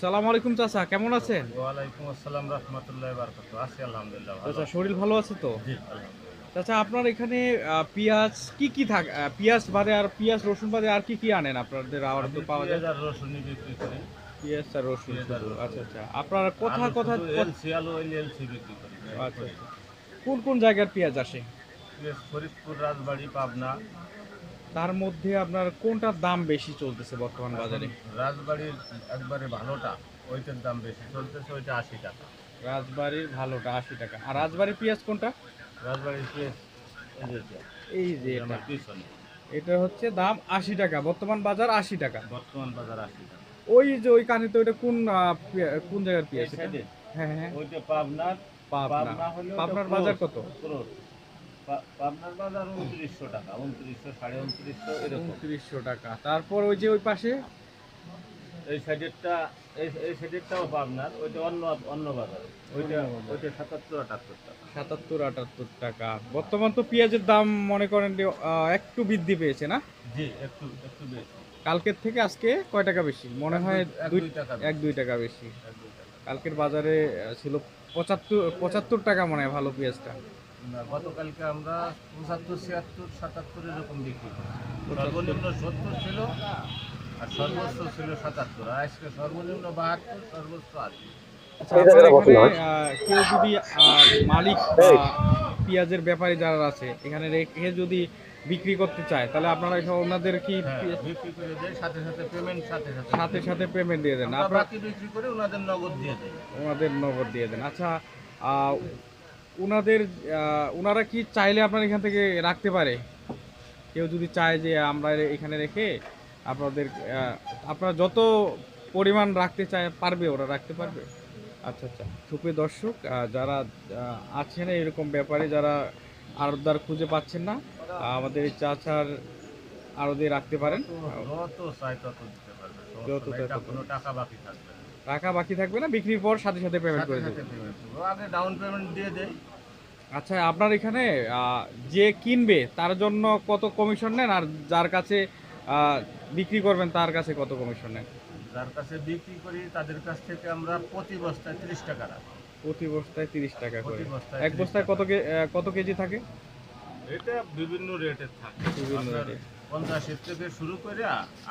সালাম আলাইকুম চাচা কেমন আছেন? ওয়ালাইকুম আসসালাম রহমতুল্লাহ বারকাত আছি আলহামদুলিল্লাহ চাচা শরীর ভালো আছে তো? জি চাচা আপনার এখানে পেঁয়াজ কি কি থাকে পেঁয়াজ বাদে আর পেঁয়াজ রসুন বাদে আর কি কি আনেন আপনাদের? আবার তো পাওয়া যায়। আর রসুনই বিক্রি করি। পেঁয়াজ আর রসুন আর। রসুন। আচ্ছা আচ্ছা। আপনার কথা আলু কথা এলসি আলু এলসি বিক্রি করি। আচ্ছা আচ্ছা। কোন কোন জায়গার পেঁয়াজ আসে? ফরিদপুর রাজবাড়ি পাবনা। তার মধ্যে আপনার কোনটার দাম বেশি চলতেছে বর্তমান বাজারে? রাজবাড়ির একবারে ভালোটা ওইটার দাম বেশি চলতেছে ওইটা আশি টাকা। রাজবাড়ির ভালোটা আশি টাকা। আর রাজবাড়ির পেঁয়াজ কোনটা? রাজবাড়ির পেঁয়াজ এই যে এটা, পিছনে। হচ্ছে দাম আশি টাকা বর্তমান বাজার আশি টাকা। বর্তমান বাজার আশি টাকা। ওই যে ওই কানিতে ওইটা কোন কোন জায়গার পেঁয়াজ? হ্যাঁ হ্যাঁ। ওইটা পাবনার পাবনা। পাবনা পাবনার বাজার কত? পাবনার বাজার উনত্রিশশো টাকা উনত্রিশশো সাড়ে উনত্রিশশো উনত্রিশশো টাকা। তারপর ওই যে ওই পাশে? এই সাইডেরটা এই এই সাইডেরটাও পাবনার ওইটা অন্য অন্য বাজার। ওইটা ওইটা সাতাত্তর আটাত্তর টাকা। সাতাত্তর আটাত্তর টাকা। বর্তমান তো পেঁয়াজের দাম মনে করেন একটু বৃদ্ধি পেয়েছে না? জি একটু একটু বেশি। কালকের থেকে আজকে কয় টাকা বেশি? মনে হয় দুই টাকা এক দুই টাকা বেশি। কালকের বাজারে ছিল পঁচাত্তর পঁচাত্তর টাকা মনে হয় ভালো পেঁয়াজটা। গতকালকে আমরা পঁচাত্তর ছিয়াত্তর সাতাত্তর এরকম বিক্রি করি সর্বনিম্ন সত্তর ছিল আর সর্বোচ্চ ছিল সাতাত্তর। আর আজকে সর্বনিম্ন বাহাত্তর সর্বোচ্চ আশি। আচ্ছা, কেউ যদি মালিক পেঁয়াজের ব্যাপারী যারা আছে এখানে রেখে যদি বিক্রি করতে চায় তাহলে আপনারা ওনাদের কি হ্যাঁ, বিক্রি করে দেয় সাথে সাথে পেমেন্ট সাথে সাথে সাথে সাথে পেমেন্ট দিয়ে দেন। আপনার বাকি বিক্রি করে ওনাদের নগদ দিয়ে ওনাদের নগদ দিয়ে দেন। আচ্ছা আহ, ওনাদের ওনারা কি চাইলে আপনার এখান থেকে রাখতে পারে? কেউ যদি চায় যে আমরা এখানে রেখে আপনাদের আপনারা যত পরিমাণ রাখতে চায় পারবে ওরা রাখতে পারবে। আচ্ছা আচ্ছা। সুপ্রিয় দর্শক যারা আছেন এরকম ব্যাপারে যারা আরদার খুঁজে পাচ্ছেন না আমাদের এই চাচার আরদে রাখতে পারেন। যত চাই তত দিতে পারবে। কোনো টাকা বাকি থাকবে। টাকা বাকি থাকবে না বিক্রির পর সাথে সাথে পেমেন্ট করে দেবে। আগে ডাউন পেমেন্ট দিয়ে দেয় আচ্ছা আপনার এখানে যে কিনবে তার জন্য কত কমিশন নেন? আর যার কাছে বিক্রি করবেন তার কাছে কত কমিশন নেন? যার কাছে বিক্রি করি তাদের কাছ থেকে আমরা প্রতি বস্তায় তিরিশ টাকা রাখি প্রতি বস্তায় তিরিশ টাকা করে। এক বস্তায় কত কে- কত কেজি থাকে? এটা বিভিন্ন রেটের থাকে। বিভিন্ন রেটে। পঞ্চাশের থেকে শুরু করে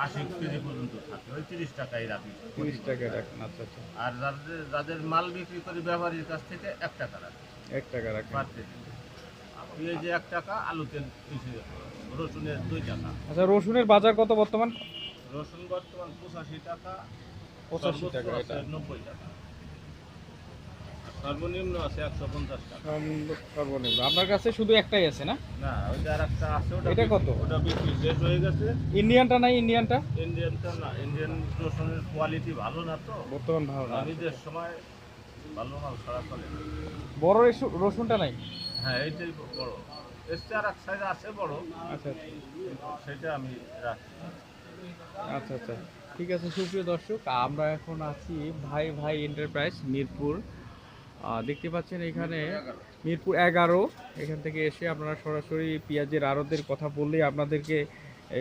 আশি কেজি পর্যন্ত থাকে। ওই তিরিশ টাকাই রাখি। তিরিশ টাকা রাখেন আচ্ছা আচ্ছা। আর যাদের যাদের মাল বিক্রি করি ব্যাপারীর কাছ থেকে এক টাকা রাখি। এক টাকা রাখেন। Per KG. পেঁয়াজে এক টাকা আলুতে রসুনের দুই টাকা। আচ্ছা রসুনের বাজার কত বর্তমান? রসুন বর্তমান পঁচাশি টাকা পঁচাশি টাকা নব্বই টাকা। সর্বনিম্ন আছে একশো পঞ্চাশ টাকা। সর্বনিম্ন আপনার কাছে শুধু একটাই আছে না? না ওই যে আর একটা আছে ওটা এটা কত? ওটা বিক্রি শেষ হয়ে গেছে। ইন্ডিয়ানটা নাই ইন্ডিয়ানটা? ইন্ডিয়ানটা না ইন্ডিয়ান রসুনের কোয়ালিটি ভালো না তো। বর্তমান ভালো না। ঈদের সময় ভালো মাল ছাড়া চলে। বড় রসু- রসুনটা নাই? হ্যাঁ এইটাই বড়। এসছে আর এক সাইজ আছে বড়। আচ্ছা কিন্তু সেটা আমি রাখি আচ্ছা আচ্ছা। ঠিক আছে সুপ্রিয় দর্শক আমরা এখন আছি ভাই ভাই এন্টারপ্রাইজ মিরপুর দেখতে পাচ্ছেন এখানে মিরপুর এগারো। এখান থেকে এসে আপনারা সরাসরি পেঁয়াজের আড়তের কথা বললেই আপনাদেরকে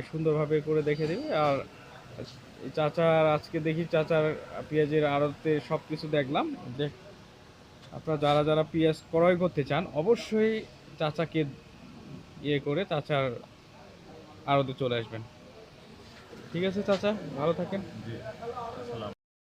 সুন্দরভাবে করে দেখে দেবে। আর চাচার, আজকে দেখি চাচার পেঁয়াজের আড়তে সব কিছু দেখলাম। দেখ আপনারা যারা যারা পেঁয়াজ ক্রয় করতে চান, অবশ্যই চাচাকে ইয়ে করে চাচার আড়তে চলে আসবেন। ঠিক আছে চাচা, ভালো থাকেন।